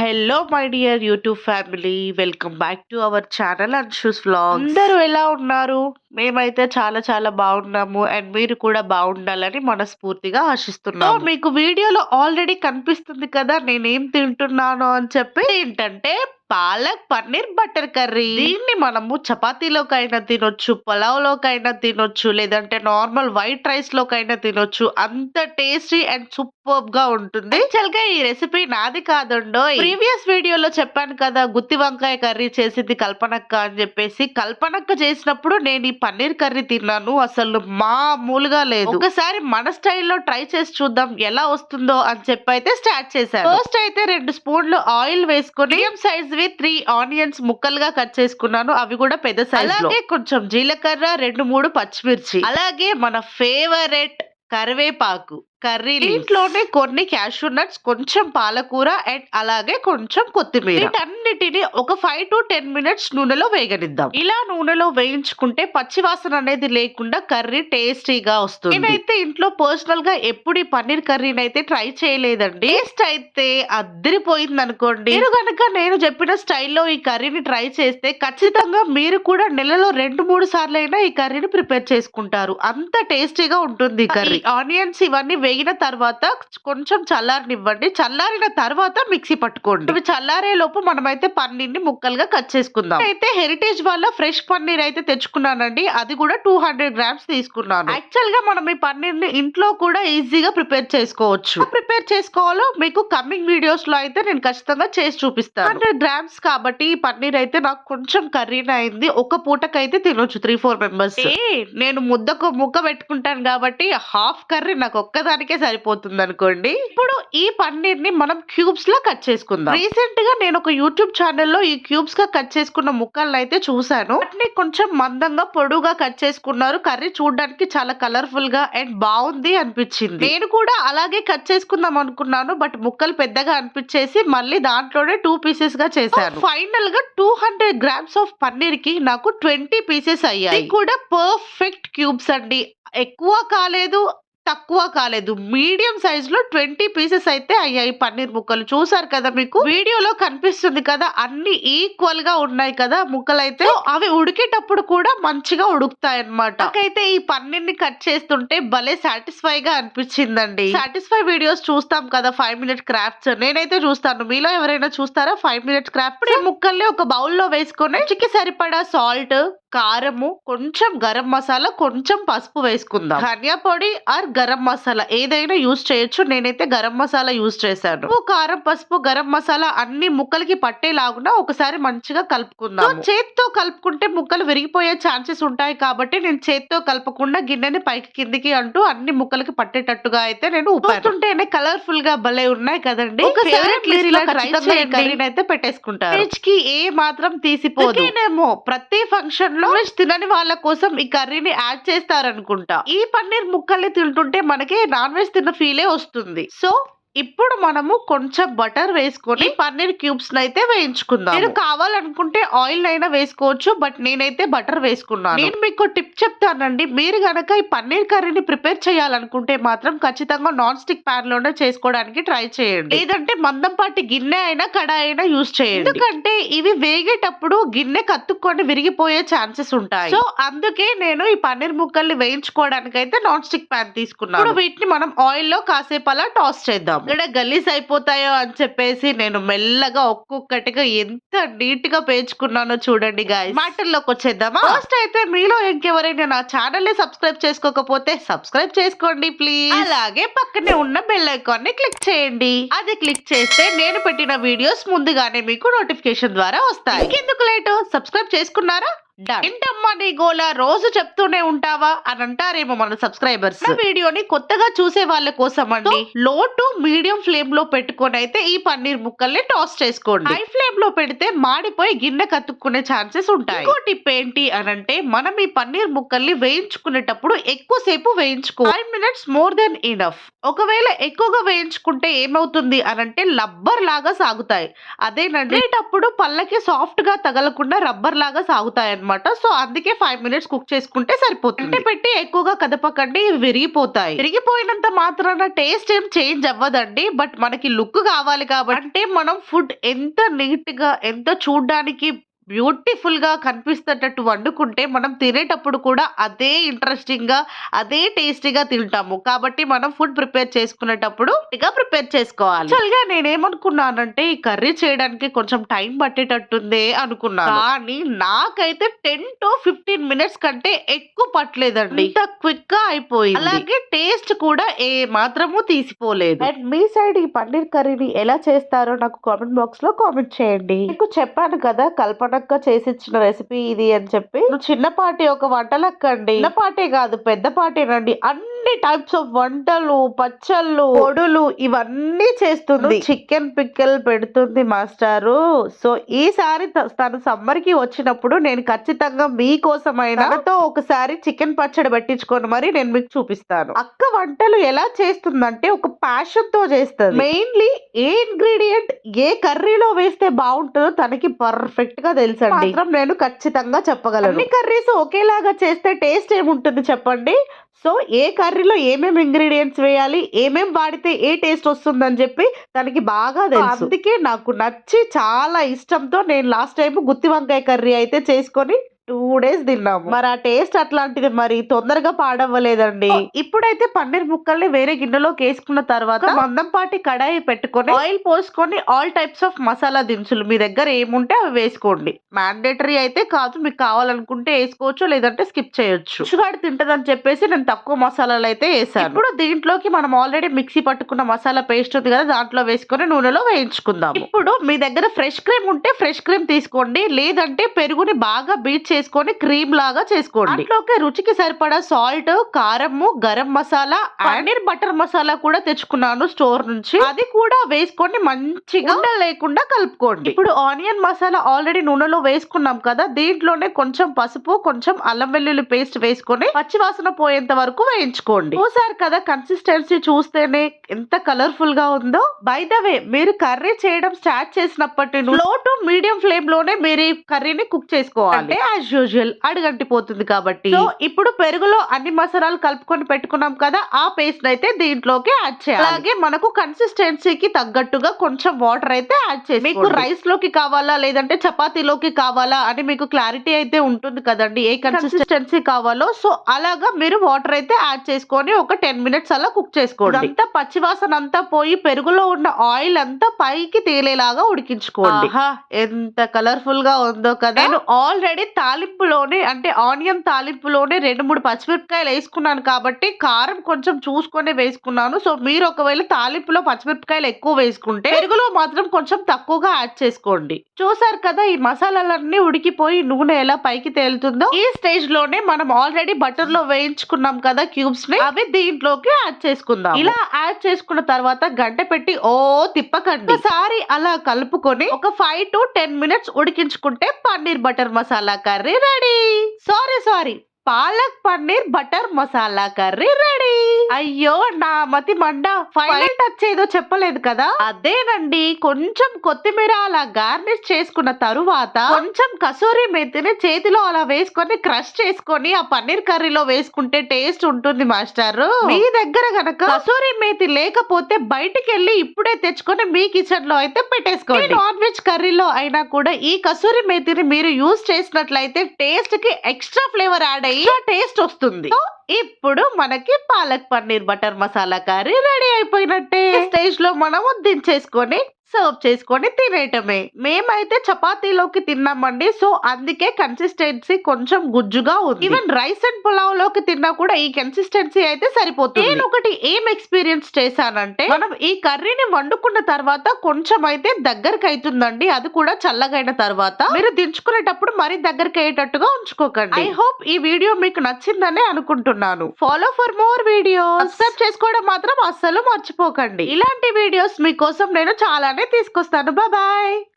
Hello my dear YouTube family welcome back to our channel and shoes vlog అందరూ ఎలా ఉన్నారు? మేమైతే చాలా చాలా బాగున్నాము అండ్ మీరు కూడా బాగుండాలని మనస్ఫూర్తిగా ఆశిస్తున్నాము. So, మీకు వీడియోలో ఆల్రెడీ కనిపిస్తుంది కదా నేనేం తింటున్నాను అని చెప్పి ఏంటంటే పాలక్ పన్నీర్ బటర్ కర్రీ. దీన్ని మనము చపాతీలోకైనా తినొచ్చు పులావ్లోకైనా తినొచ్చు లేదంటే నార్మల్ వైట్ రైస్ లోకైనా తినొచ్చు. అంత టేస్టీ అండ్ సూపర్గా ఉంటుంది. యాక్చువల్గా ఈ రెసిపీ నాది కాదుండో. ప్రీవియస్ వీడియోలో చెప్పాను కదా గుత్తి వంకాయ కర్రీ చేసింది కల్పనక్క అని చెప్పేసి. కల్పనక్క చేసినప్పుడు నేను ఈ పన్నీర్ కర్రీ తిన్నాను. అసలు మామూలుగా లేదు. ఒకసారి మన స్టైల్లో ట్రై చేసి చూద్దాం ఎలా వస్తుందో అని చెప్పి అయితే స్టార్ట్ చేశాను. ఫస్ట్ అయితే రెండు స్పూన్లు ఆయిల్ వేసుకొని మీడియం సైజ్ వి త్రీ ఆనియన్స్ ముక్కలుగా కట్ చేసుకున్నాను. అవి కూడా పెద్ద సైజ్ అలాగే కొంచెం జీలకర్ర రెండు మూడు పచ్చిమిర్చి. అలాగే మన ఫేవరెట్ కరివేపాకు. కర్రీ ఇంట్లోనే కొన్ని క్యాషూ నట్స్ కొంచెం పాలకూర అండ్ అలాగే కొంచెం కొత్తిమీర. వీటన్నిటిని ఒక ఫైవ్ టు టెన్ మినిట్స్ నూనెలో వేగనిద్దాం. ఇలా నూనెలో వేయించుకుంటే పచ్చి వాసన అనేది లేకుండా కర్రీ టేస్టీగా వస్తుంది. నేనైతే ఇంట్లో పర్సనల్గా ఎప్పుడు పన్నీర్ కర్రీని అయితే ట్రై చేయలేదండి. టేస్ట్ అయితే అద్దరిపోయింది అనుకోండి మీరు కనుక నేను చెప్పిన స్టైల్లో ఈ కర్రీని ట్రై చేస్తే ఖచ్చితంగా మీరు కూడా నెలలో రెండు మూడు సార్లు అయినా ఈ కర్రీని ప్రిపేర్ చేసుకుంటారు. అంత టేస్టీగా ఉంటుంది కర్రీ. ఆనియన్స్ ఇవన్నీ వేగిన తర్వాత కొంచెం చల్లారనివ్వండి. చల్లారిన తర్వాత మిక్సీ పట్టుకోండి. ఇవి చల్లారే లోపు మనమైతే పన్నీర్ని ముక్కలుగా కట్ చేసుకుందాం. అయితే హెరిటేజ్ వల్ల ఫ్రెష్ పన్నీర్ అయితే తెచ్చుకున్నానండి. అది కూడా టూ హండ్రెడ్ గ్రామ్స్ తీసుకున్నాను. యాక్చువల్గా మనం ఈ పన్నీర్ని ఇంట్లో కూడా ఈజీగా ప్రిపేర్ చేసుకోవచ్చు. ప్రిపేర్ చేసుకోవాలో మీకు కమింగ్ వీడియోస్లో అయితే నేను ఖచ్చితంగా చేసి చూపిస్తాను. హండ్రెడ్ గ్రామ్స్ కాబట్టి ఈ పన్నీర్ అయితే నాకు కొంచెం కర్రీన అయింది. ఒక పూటకైతే తినొచ్చు త్రీ ఫోర్ మెంబర్స్ నేను ముద్దకు ముక్క పెట్టుకుంటాను కాబట్టి హాఫ్ కర్రీ నాకు ఒక్కదానికే సరిపోతుంది అనుకోండి ఇప్పుడు ఈ పన్నీర్ని మనం క్యూబ్స్ లా కట్ చేసుకుందాం. రీసెంట్గా నేను ఒక యూట్యూబ్ ఛానల్లో ఈ క్యూబ్స్గా కట్ చేసుకున్న ముక్కలను అయితే చూసాను వాటిని కొంచెం మందంగా పొడుగా కట్ చేసుకున్నారు. కర్రీ చూడడానికి చాలా కలర్ఫుల్గా అండ్ బాగుంది అనిపించింది. నేను కూడా అలాగే కట్ చేసుకుందాం అనుకున్నాను. బట్ ముక్కలు పెద్దగా అనిపించేసి మళ్ళీ దాంట్లోనే టూ పీసెస్గా చేశాను. ఫైనల్గా టూ హండ్రెడ్ గ్రామ్స్ ఆఫ్ పన్నీర్కి నాకు ట్వంటీ పీసెస్ అయ్యాయి. కూడా పర్ఫెక్ట్ క్యూబ్స్ అండి. ఎక్కువ కాలేదు తక్కువ కాలేదు. మీడియం సైజ్లో ట్వంటీ పీసెస్ అయితే అయ్యాయి పన్నీర్ ముక్కలు. చూసారు కదా మీకు? వీడియోలో కనిపిస్తుంది కదా అన్ని ఈక్వల్గా ఉన్నాయి కదా ముక్కలు అయితే అవి ఉడికేటప్పుడు కూడా మంచిగా ఉడుకుతాయి అనమాట నాకైతే ఈ పన్నీర్ని కట్ చేస్తుంటే భలే సాటిస్ఫై గా అనిపించిందండి. సాటిస్ఫై వీడియోస్ చూస్తాం కదా ఫైవ్ మినిట్ క్రాఫ్ట్స్. నేనైతే చూస్తాను. మీలో ఎవరైనా చూస్తారా ఫైవ్ మినిట్ క్రాఫ్ట్ ఈ ముక్కల్ని ఒక బౌల్లో వేసుకొని చికి సరిపడా సాల్ట్ కారము కొంచెం గరం మసాలా కొంచెం పసుపు వేసుకుందాం. ధనియా పొడి ఆర్ గరం మసాలా ఏదైనా యూజ్ చేయొచ్చు. నేనైతే గరం మసాలా యూజ్ చేశాను. కారం పసుపు గరం మసాలా అన్ని ముక్కలకి పట్టేలాగునా ఒకసారి మంచిగా కలుపుకుందాం చేత్తో కలుపుకుంటే ముక్కలు విరిగిపోయే ఛాన్సెస్ ఉంటాయి కాబట్టి నేను చేత్తో కలపకుండా గిన్నెని పైకి కిందికి అంటూ అన్ని ముక్కలకి పట్టేటట్టుగా అయితే నేను ఉప్పుతుంటేనే కలర్ఫుల్గా భలే ఉన్నాయి కదండి. కర్రీని అయితే పెట్టేసుకుంటారు ఫ్రిడ్జ్కి ఏ మాత్రం తీసిపోదు. ప్రతి ఫంక్షన్లో తినని వాళ్ళ కోసం ఈ కర్రీని యాడ్ చేస్తారనుకుంటా. ఈ పన్నీర్ ముక్కల్ని తింటుంటే మనకి నాన్ వెజ్ తిన్న ఫీలే వస్తుంది. సో ఇప్పుడు మనము కొంచెం బటర్ వేసుకొని పన్నీర్ క్యూబ్స్ అయితే వేయించుకుందాం మీరు కావాలనుకుంటే ఆయిల్ అయినా వేసుకోవచ్చు బట్ నేనైతే బటర్ వేసుకున్నాను. నేను మీకు టిప్ చెప్తానండి. మీరు గనక ఈ పన్నీర్ కర్రీని ప్రిపేర్ చేయాలనుకుంటే మాత్రం ఖచ్చితంగా నాన్ స్టిక్ ప్యాన్లోనే చేసుకోవడానికి ట్రై చేయండి. లేదంటే మందంపాటి గిన్నె అయినా కడాయి అయినా యూజ్ చేయండి. ఎందుకంటే ఇవి వేగేటప్పుడు గిన్నె కత్తుక్కొని విరిగిపోయే ఛాన్సెస్ ఉంటాయి. సో అందుకే నేను ఈ పన్నీర్ ముక్కల్ని వేయించుకోవడానికి అయితే నాన్ స్టిక్ ప్యాన్ తీసుకున్నాను. ఇప్పుడు వీటిని మనం ఆయిల్లో కాసేపు అలా టాస్ చేద్దాం. ఇక్కడ గలీజ్ అయిపోతాయో అని చెప్పేసి నేను మెల్లగా ఒక్కొక్కటిగా ఎంత నీట్గా పేర్చుకున్నానో చూడండి గాయ మాటల్లోకి వచ్చేద్దామా ఫస్ట్ అయితే మీలో ఇంకెవరైనా నా ఛానల్ని సబ్స్క్రైబ్ చేసుకోకపోతే సబ్స్క్రైబ్ చేసుకోండి ప్లీజ్ అలాగే పక్కనే ఉన్న బెల్ ఐకాన్ని క్లిక్ చేయండి అది క్లిక్ చేస్తే నేను పెట్టిన వీడియోస్ ముందుగానే మీకు నోటిఫికేషన్ ద్వారా వస్తాయి ఎందుకు లేటు సబ్స్క్రైబ్ చేసుకున్నారా Done. ఏంటమ్మా నీ గోల? రోజు చెప్తూనే ఉంటావా? అని అంటారేమో మన సబ్స్క్రైబర్స్. వీడియోని కొత్తగా చూసే వాళ్ళ కోసం అండి లో టు మీడియం ఫ్లేమ్లో పెట్టుకొని అయితే ఈ పన్నీర్ ముక్కల్ని టాస్ చేసుకోండి. హై ఫ్లేమ్లో పెడితే మాడిపోయి గిన్నె కతుక్కునే ఛాన్సెస్ ఉంటాయి. ఇంకో టిప్ ఏంటి అని అంటే మనం ఈ పన్నీర్ ముక్కల్ని వేయించుకునేటప్పుడు ఎక్కువసేపు వేయించుకో five minutes more than enough ఒకవేళ ఎక్కువగా వేయించుకుంటే ఏమవుతుంది అని అంటే లబ్బర్ లాగా సాగుతాయి. అదేనండి అప్పుడు పళ్ళకి సాఫ్ట్గా తగలకుండా రబ్బర్ లాగా సాగుతాయి అన్నమాట అన్నమాట. సో అందుకే ఫైవ్ మినిట్స్ కుక్ చేసుకుంటే సరిపోతుంది. పెట్టి ఎక్కువగా కదపకండి విరిగిపోతాయి. విరిగిపోయినంత మాత్రాన టేస్ట్ ఏం చేంజ్ అవ్వదండి. బట్ మనకి లుక్ కావాలి కాబట్టి అంటే మనం ఫుడ్ ఎంత నీట్గా ఎంత చూడడానికి బ్యూటిఫుల్గా కనిపిస్తేటట్టు వండుకుంటే మనం తినేటప్పుడు కూడా అదే ఇంట్రెస్టింగ్గా అదే టేస్టీగా తింటాము. కాబట్టి మనం ఫుడ్ ప్రిపేర్ చేసుకునేటప్పుడు ఇక ప్రిపేర్ చేసుకోవాలి. చల్గా నేనేమనుకున్నానంటే ఈ కర్రీ చేయడానికి కొంచెం టైం పట్టేటట్టుందే అనుకున్నాను. కానీ నాకైతే టెన్ టు ఫిఫ్టీన్ మినిట్స్ కంటే ఎక్కువ పట్టలేదండి. ఇంత క్విక్గా అయిపోయింది. అలాగే టేస్ట్ కూడా ఏ మాత్రము తీసిపోలేదు. అండ్ మీ సైడ్ ఈ పన్నీర్ కర్రీని ఎలా చేస్తారో నాకు కామెంట్ బాక్స్లో కామెంట్ చేయండి. మీకు చెప్పాను కదా కల్పన చేసి ఇచ్చిన రెసిపీ ఇది అని చెప్పి. చిన్నపాటి ఒక వంటలక్కండి. చిన్నపాటే కాదు పెద్ద అన్ని అన్ని టైప్స్ ఆఫ్ వంటలు పచ్చళ్ళు పొడులు ఇవన్నీ చేస్తుంది. చికెన్ పిక్కల్ పెడుతుంది మాస్టారు. సో ఈసారి త- తను సమ్మర్కి వచ్చినప్పుడు నేను ఖచ్చితంగా మీకోసమైనా తనతో ఒకసారి చికెన్ పచ్చడి పెట్టించుకొని మరి నేను మీకు చూపిస్తాను. అక్క వంటలు ఎలా చేస్తుందంటే ఒక ప్యాషన్తో చేస్తుంది మెయిన్లీ ఏ ఇంగ్రీడియంట్ ఏ కర్రీలో వేస్తే బాగుంటుందో తనకి పర్ఫెక్ట్గా తెలుసండి. మాత్రం నేను ఖచ్చితంగా చెప్పగలను. అన్ని కర్రీస్ ఒకేలాగా చేస్తే టేస్ట్ ఏముంటుంది చెప్పండి? సో ఏ కర్రీలో ఏమేమి ఇంగ్రీడియంట్స్ వేయాలి ఏమేం వాడితే ఏ టేస్ట్ వస్తుందని చెప్పి తనకి బాగా తెలుసు. అందుకే నాకు నచ్చి చాలా ఇష్టంతో నేను లాస్ట్ టైం గుత్తి వంకాయ కర్రీ అయితే చేసుకొని టూ డేస్ తిన్నాము. మరి ఆ టేస్ట్ అట్లాంటిది మరి తొందరగా పాడవ్వలేదండి. ఇప్పుడైతే పన్నీర్ ముక్కల్ని వేరే గిన్నెలోకి వేసుకున్న తర్వాత మందంపాటి కడాయి పెట్టుకొని ఆయిల్ పోసుకొని ఆల్ టైప్స్ ఆఫ్ మసాలా దినుసులు మీ దగ్గర ఏముంటే అవి వేసుకోండి. మ్యాండేటరీ అయితే కాదు మీకు కావాలనుకుంటే వేసుకోవచ్చు లేదంటే స్కిప్ చేయొచ్చు. షుగర్ తింటదని చెప్పేసి నేను తక్కువ మసాలాలు అయితే వేసాను. ఇప్పుడు దీంట్లోకి మనం ఆల్రెడీ మిక్సీ పట్టుకున్న మసాలా పేస్ట్ ఉంది కదా దాంట్లో వేసుకొని నూనెలో వేయించుకుందాం ఇప్పుడు మీ దగ్గర ఫ్రెష్ క్రీమ్ ఉంటే ఫ్రెష్ క్రీమ్ తీసుకోండి లేదంటే పెరుగుని బాగా బీట్ చేసుకొని క్రీమ్ లాగా చేసుకోండి. దాంట్లోకి రుచికి సరిపడా సాల్ట్ కారము గరం మసాలా పన్నీర్ బటర్ మసాలా కూడా తెచ్చుకున్నాను స్టోర్ నుంచి. అది కూడా వేసుకొని మంచిగా లేకుండా కలుపుకోండి. ఇప్పుడు ఆనియన్ మసాలా ఆల్రెడీ నూనెలో వేసుకున్నాం కదా దీంట్లోనే కొంచెం పసుపు కొంచెం అల్లం వెల్లుల్లి పేస్ట్ వేసుకొని పచ్చివాసన పోయేంత వరకు వేయించుకోండి. చూసారు కదా కన్సిస్టెన్సీ చూస్తేనే ఎంత కలర్ఫుల్గా ఉందో. బై ద వే మీరు కర్రీ చేయడం స్టార్ట్ చేసినప్పటి నుండి లో టు మీడియం ఫ్లేమ్లోనే మీరు ఈ కర్రీని కుక్ చేసుకోవాలి. అంటే యాజ్ యూజువల్ అడుగంటిపోతుంది కాబట్టి. ఇప్పుడు పెరుగులో అన్ని మసాలాలు కలుపుకొని పెట్టుకున్నాం కదా ఆ పేస్ట్ అయితే దీంట్లోకి యాడ్ చేయాలి. అలాగే మనకు కన్సిస్టెన్సీకి తగ్గట్టుగా కొంచెం వాటర్ అయితే యాడ్ చేసి మీకు రైస్లోకి కావాలా లేదంటే చపాతీలోకి కావాలా అని మీకు క్లారిటీ అయితే ఉంటుంది కదండి ఏ కన్సిస్టెన్సీ కావాలో. సో అలాగా మీరు వాటర్ అయితే యాడ్ చేసుకొని ఒక టెన్ మినిట్స్ అలా కుక్ చేసుకోండి. అంతా పచ్చివాసన అంతా పోయి పెరుగులో ఉన్న ఆయిల్ అంతా పైకి తేలేలాగా ఉడికించుకోండి. ఎంత కలర్ఫుల్గా ఉందో కదా. నేను ఆల్రెడీ తాలింపులోనే అంటే ఆనియన్ తాలింపులోనే రెండు మూడు పచ్చిమిరపకాయలు వేసుకున్నాను కాబట్టి కారం కొంచెం చూసుకొని వేసుకున్నాను. సో మీరు ఒకవేళ తాలింపులో పచ్చిమిరపకాయలు ఎక్కువ వేసుకుంటే పెరుగులో మాత్రం కొంచెం తక్కువగా యాడ్ చేసుకోండి. చూసారు కదా ఈ మసాలాలన్నీ ఉడికిపోయి నూనె ఎలా పైకి తేలుతుందో? ఈ స్టేజ్లోనే మనం ఆల్రెడీ బటర్లో వేయించుకున్నాం కదా క్యూబ్స్ని అవి దీంట్లోకి యాడ్ చేసుకుందాం. ఇలా యాడ్ చేసుకున్న తర్వాత గంట పెట్టి ఓ తిప్పకండి. ఒకసారి అలా కలుపుకొని ఒక ఫైవ్ టు టెన్ మినిట్స్ ఉడికించుకుంటే paneer butter masala curry. Ready sorry sorry palak paneer butter masala curry ready అయ్యో నా మతి మండ ఫైనల్ టచ్ ఏదో చెప్పలేదు కదా? అదేనండి కొంచెం కొత్తిమీర అలా గార్నిష్ చేసుకున్న తరువాత కొంచెం కసూరి మెత్తిని చేతిలో అలా వేసుకొని క్రష్ చేసుకొని ఆ పన్నీర్ కర్రీలో వేసుకుంటే టేస్ట్ ఉంటుంది మాస్టర్. మీ దగ్గర గనక కసూరి మేతి లేకపోతే బయటికి వెళ్ళి ఇప్పుడే తెచ్చుకొని మీ కిచెన్లో అయితే పెట్టేసుకోండి. నాన్ వెజ్ కర్రీలో అయినా కూడా ఈ కసూరి మేతిని మీరు యూజ్ చేసినట్లయితే టేస్ట్కి ఎక్స్ట్రా ఫ్లేవర్ యాడ్ అయ్యి టేస్ట్ వస్తుంది. ఇప్పుడు మనకి palak paneer butter masala curry ready అయిపోయినట్టే. స్టేజ్లో మనం దించేసుకొని సర్వ్ చేసుకొని తినేయటమే. మేమైతే చపాతీలోకి తిన్నామండి సో అందుకే కన్సిస్టెన్సీ కొంచెం గుజ్జుగా ఉంది. ఈవెన్ రైస్ అండ్ పులావ్లోకి తిన్నా కూడా ఈ కన్సిస్టెన్సీ అయితే సరిపోతుంది. నేను ఒకటి ఏం ఎక్స్పీరియన్స్ చేశానంటే మనం ఈ కర్రీని వండుకున్న తర్వాత కొంచెం అయితే దగ్గరకు అవుతుందండి అది కూడా చల్లగైన తర్వాత. మీరు దించుకునేటప్పుడు మరీ దగ్గరకు అయ్యేటట్టుగా ఉంచుకోకండి. ఐ హోప్ ఈ వీడియో మీకు నచ్చిందనే అనుకుంటున్నాను. Follow for more videos subscribe చేసుకోవడం మాత్రం అస్సలు మర్చిపోకండి. ఇలాంటి వీడియోస్ మీకోసం నేను చాలానే తీసుకొస్తాను. బాబాయ్